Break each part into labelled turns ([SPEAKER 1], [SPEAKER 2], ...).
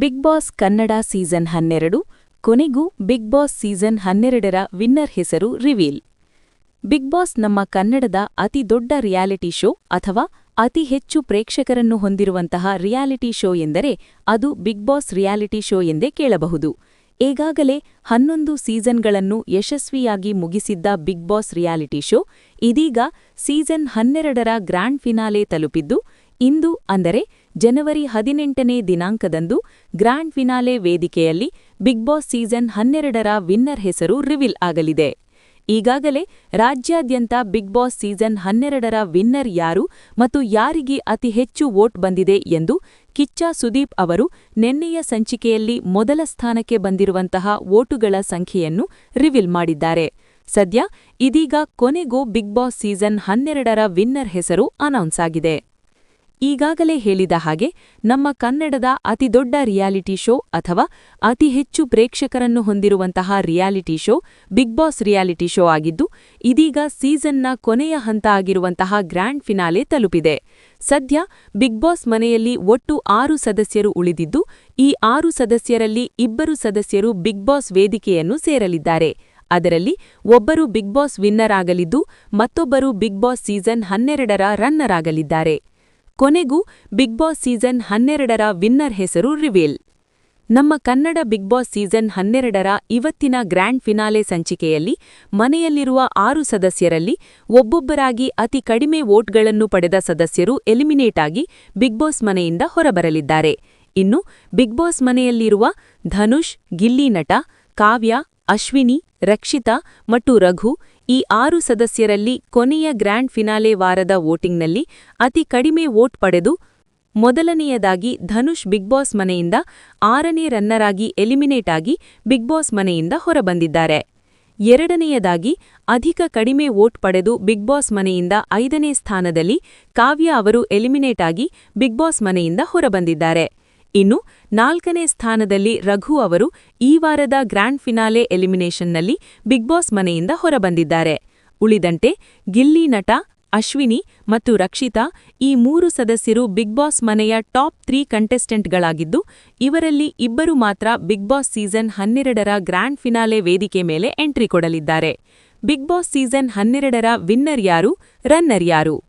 [SPEAKER 1] Big boss Kannada season ಹನ್ನೆರಡು, ಕೊನೆಗೂ Bigg Boss season ಹನ್ನೆರಡರ ವಿನ್ನರ್ ಹೆಸರು ರಿವೀಲ್. ಬಿಗ್ ಬಾಸ್ ನಮ್ಮ ಕನ್ನಡದ ಅತಿ ದೊಡ್ಡ ರಿಯಾಲಿಟಿ ಶೋ ಅಥವಾ ಅತಿ ಹೆಚ್ಚು ಪ್ರೇಕ್ಷಕರನ್ನು ಹೊಂದಿರುವಂತಹ ರಿಯಾಲಿಟಿ ಶೋ ಎಂದರೆ ಅದು ಬಿಗ್ ಬಾಸ್ ರಿಯಾಲಿಟಿ ಶೋ ಎಂದೇ ಕೇಳಬಹುದು. ಈಗಾಗಲೇ ಹನ್ನೊಂದು ಸೀಸನ್ಗಳನ್ನು ಯಶಸ್ವಿಯಾಗಿ ಮುಗಿಸಿದ್ದ ಬಿಗ್ ಬಾಸ್ ರಿಯಾಲಿಟಿ ಶೋ ಇದೀಗ ಸೀಸನ್ ಹನ್ನೆರಡರ ಗ್ರ್ಯಾಂಡ್ ಫಿನಾಲೆ ತಲುಪಿದ್ದು, ಇಂದು ಅಂದರೆ ಜನವರಿ ಹದಿನೆಂಟನೇ ದಿನಾಂಕದಂದು ಗ್ರ್ಯಾಂಡ್ ಫಿನಾಲೆ ವೇದಿಕೆಯಲ್ಲಿ ಬಿಗ್ ಬಾಸ್ ಸೀಸನ್ ಹನ್ನೆರಡರ ವಿನ್ನರ್ ಹೆಸರು ರಿವೀಲ್ ಆಗಲಿದೆ. ಈಗಾಗಲೇ ರಾಜ್ಯಾದ್ಯಂತ ಬಿಗ್ ಬಾಸ್ ಸೀಸನ್ ಹನ್ನೆರಡರ ವಿನ್ನರ್ ಯಾರು ಮತ್ತು ಯಾರಿಗೆ ಅತಿ ಹೆಚ್ಚು ವೋಟ್ ಬಂದಿದೆ ಎಂದು ಕಿಚ್ಚ ಸುದೀಪ್ ಅವರು ನೆನ್ನೆಯ ಸಂಚಿಕೆಯಲ್ಲಿ ಮೊದಲ ಸ್ಥಾನಕ್ಕೆ ಬಂದಿರುವಂತಹ ವೋಟುಗಳ ಸಂಖ್ಯೆಯನ್ನು ರಿವೀಲ್ ಮಾಡಿದ್ದಾರೆ. ಸದ್ಯ ಇದೀಗ ಕೊನೆಗೂ ಬಿಗ್ ಬಾಸ್ ಸೀಸನ್ ಹನ್ನೆರಡರ ವಿನ್ನರ್ ಹೆಸರು ಅನೌನ್ಸ್ ಆಗಿದೆ. ಈಗಾಗಲೇ ಹೇಳಿದ ಹಾಗೆ ನಮ್ಮ ಕನ್ನಡದ ಅತಿದೊಡ್ಡ ರಿಯಾಲಿಟಿ ಶೋ ಅಥವಾ ಅತಿ ಹೆಚ್ಚು ಪ್ರೇಕ್ಷಕರನ್ನು ಹೊಂದಿರುವಂತಹ reality show Bigg Boss reality show ಆಗಿದ್ದು, ಇದೀಗ ಸೀಸನ್ನ ಕೊನೆಯ ಹಂತ ಆಗಿರುವಂತಹ ಗ್ರ್ಯಾಂಡ್ ಫಿನಾಲೆ ತಲುಪಿದೆ. ಸದ್ಯ ಬಿಗ್ ಬಾಸ್ ಮನೆಯಲ್ಲಿ ಒಟ್ಟು ಆರು ಸದಸ್ಯರು ಉಳಿದಿದ್ದು, ಈ ಆರು ಸದಸ್ಯರಲ್ಲಿ ಇಬ್ಬರು ಸದಸ್ಯರು ಬಿಗ್ ಬಾಸ್ ವೇದಿಕೆಯನ್ನು ಸೇರಲಿದ್ದಾರೆ. ಅದರಲ್ಲಿ ಒಬ್ಬರು ಬಿಗ್ ಬಾಸ್ ವಿನ್ನರ್ ಆಗಲಿದ್ದು, ಮತ್ತೊಬ್ಬರು ಬಿಗ್ ಬಾಸ್ ಸೀಸನ್ ಹನ್ನೆರಡರ ರನ್ನರ್ ಆಗಲಿದ್ದಾರೆ. ಕೊನೆಗೂ ಬಿಗ್ ಬಾಸ್ ಸೀಸನ್ ಹನ್ನೆರಡರ ವಿನ್ನರ್ ಹೆಸರು ರಿವೀಲ್. ನಮ್ಮ ಕನ್ನಡ ಬಿಗ್ ಬಾಸ್ ಸೀಸನ್ ಹನ್ನೆರಡರ ಇವತ್ತಿನ ಗ್ರ್ಯಾಂಡ್ ಫಿನಾಲೆ ಸಂಚಿಕೆಯಲ್ಲಿ ಮನೆಯಲ್ಲಿರುವ ಆರು ಸದಸ್ಯರಲ್ಲಿ ಒಬ್ಬೊಬ್ಬರಾಗಿ ಅತಿ ಕಡಿಮೆ ವೋಟ್ಗಳನ್ನು ಪಡೆದ ಸದಸ್ಯರು ಎಲಿಮಿನೇಟ್ ಆಗಿ ಬಿಗ್ ಬಾಸ್ ಮನೆಯಿಂದ ಹೊರಬರಲಿದ್ದಾರೆ. ಇನ್ನು ಬಿಗ್ ಬಾಸ್ ಮನೆಯಲ್ಲಿರುವ ಧನುಷ್, ಗಿಲ್ಲಿ ನಟ, ಕಾವ್ಯ, ಅಶ್ವಿನಿ, ರಕ್ಷಿತಾ ಮತ್ತು ರಘು ಈ ಆರು ಸದಸ್ಯರಲ್ಲಿ ಕೊನೆಯ ಗ್ರ್ಯಾಂಡ್ ಫಿನಾಲೆ ವಾರದ ವೋಟಿಂಗ್ನಲ್ಲಿ ಅತಿ ಕಡಿಮೆ ವೋಟ್ ಪಡೆದು ಮೊದಲನೆಯದಾಗಿ ಧನುಷ್ ಬಿಗ್ ಬಾಸ್ ಮನೆಯಿಂದ ಆರನೇ ರನ್ನರ್ ಆಗಿ ಎಲಿಮಿನೇಟ್ ಆಗಿ ಬಿಗ್ ಬಾಸ್ ಮನೆಯಿಂದ ಹೊರಬಂದಿದ್ದಾರೆ. ಎರಡನೆಯದಾಗಿ ಅಧಿಕ ಕಡಿಮೆ ವೋಟ್ ಪಡೆದು ಬಿಗ್ ಬಾಸ್ ಮನೆಯಿಂದ ಐದನೇ ಸ್ಥಾನದಲ್ಲಿ ಕಾವ್ಯ ಅವರು ಎಲಿಮಿನೇಟ್ ಆಗಿ ಬಿಗ್ ಬಾಸ್ ಮನೆಯಿಂದ ಹೊರಬಂದಿದ್ದಾರೆ. ಇನ್ನು ನಾಲ್ಕನೇ ಸ್ಥಾನದಲ್ಲಿ ರಘು ಅವರು ಈ ವಾರದ ಗ್ರ್ಯಾಂಡ್ ಫಿನಾಲೆ ಎಲಿಮಿನೇಷನ್ನಲ್ಲಿ ಬಿಗ್ ಬಾಸ್ ಮನೆಯಿಂದ ಹೊರಬಂದಿದ್ದಾರೆ. ಉಳಿದಂತೆ ಗಿಲ್ಲಿ ನಟ, ಅಶ್ವಿನಿ ಮತ್ತು ರಕ್ಷಿತಾ ಈ ಮೂರು ಸದಸ್ಯರು ಬಿಗ್ ಬಾಸ್ ಮನೆಯ ಟಾಪ್ ತ್ರೀ ಕಂಟೆಸ್ಟೆಂಟ್ಗಳಾಗಿದ್ದು, ಇವರಲ್ಲಿ ಇಬ್ಬರು ಮಾತ್ರ ಬಿಗ್ ಬಾಸ್ ಸೀಸನ್ ಹನ್ನೆರಡರ ಗ್ರ್ಯಾಂಡ್ ಫಿನಾಲೆ ವೇದಿಕೆ ಮೇಲೆ ಎಂಟ್ರಿ ಕೊಡಲಿದ್ದಾರೆ. ಬಿಗ್ ಬಾಸ್ ಸೀಸನ್ ಹನ್ನೆರಡರ ವಿನ್ನರ್ ಯಾರು? ರನ್ನರ್ ಯಾರು?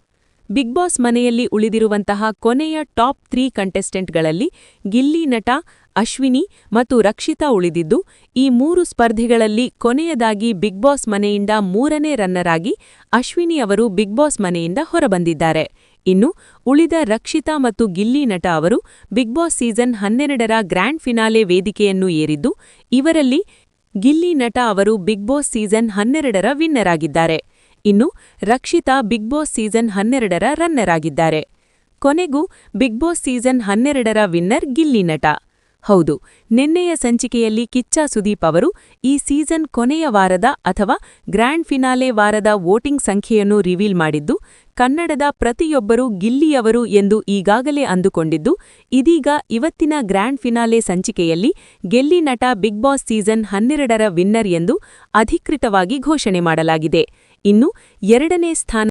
[SPEAKER 1] ಬಿಗ್ ಬಾಸ್ ಮನೆಯಲ್ಲಿ ಉಳಿದಿರುವಂತಹ ಕೊನೆಯ ಟಾಪ್ ತ್ರೀ ಕಂಟೆಸ್ಟೆಂಟ್ಗಳಲ್ಲಿ ಗಿಲ್ಲಿ ನಟ, ಅಶ್ವಿನಿ ಮತ್ತು ರಕ್ಷಿತಾ ಉಳಿದಿದ್ದು, ಈ ಮೂರು ಸ್ಪರ್ಧಿಗಳಲ್ಲಿ ಕೊನೆಯದಾಗಿ ಬಿಗ್ ಬಾಸ್ ಮನೆಯಿಂದ ಮೂರನೇ ರನ್ನರ್ ಆಗಿ ಅಶ್ವಿನಿ ಅವರು ಬಿಗ್ ಬಾಸ್ ಮನೆಯಿಂದ ಹೊರಬಂದಿದ್ದಾರೆ. ಇನ್ನು ಉಳಿದ ರಕ್ಷಿತಾ ಮತ್ತು ಗಿಲ್ಲಿ ನಟ ಅವರು ಬಿಗ್ ಬಾಸ್ ಸೀಸನ್ ಹನ್ನೆರಡರ ಗ್ರ್ಯಾಂಡ್ ಫಿನಾಲೆ ವೇದಿಕೆಯನ್ನು ಏರಿದ್ದು, ಇವರಲ್ಲಿ ಗಿಲ್ಲಿ ನಟ ಅವರು ಬಿಗ್ ಬಾಸ್ ಸೀಸನ್ ಹನ್ನೆರಡರ ವಿನ್ನರ್ ಆಗಿದ್ದಾರೆ ಇನ್ನು ರಕ್ಷಿತಾ ಬಿಗ್ ಬಾಸ್ ಸೀಸನ್ ಹನ್ನೆರಡರ ರನ್ನರ್ ಆಗಿದ್ದಾರೆ. ಕೊನೆಗೂ ಬಿಗ್ ಬಾಸ್ ಸೀಸನ್ ಹನ್ನೆರಡರ ವಿನ್ನರ್ ಗಿಲ್ಲಿ ನಟ. ಹೌದು, ನಿನ್ನೆಯ ಸಂಚಿಕೆಯಲ್ಲಿ ಕಿಚ್ಚ ಸುದೀಪ್ ಅವರು ಈ ಸೀಸನ್ ಕೊನೆಯ ವಾರದ ಅಥವಾ ಗ್ರ್ಯಾಂಡ್ ಫಿನಾಲೆ ವಾರದ ವೋಟಿಂಗ್ ಸಂಖ್ಯೆಯನ್ನು ರಿವೀಲ್ ಮಾಡಿದ್ದು, ಕನ್ನಡದ ಪ್ರತಿಯೊಬ್ಬರೂ ಗಿಲ್ಲಿಯವರು ಎಂದು ಈಗಾಗಲೇ ಅಂದುಕೊಂಡಿದ್ದು, ಇದೀಗ ಇವತ್ತಿನ ಗ್ರ್ಯಾಂಡ್ ಫಿನಾಲೆ ಸಂಚಿಕೆಯಲ್ಲಿ Gilli Nata Bigg Boss season ಹನ್ನೆರಡರ ವಿನ್ನರ್ ಎಂದು ಅಧಿಕೃತವಾಗಿ ಘೋಷಣೆ ಮಾಡಲಾಗಿದೆ. ಇನ್ನು ಎರಡನೇ ಸ್ಥಾನ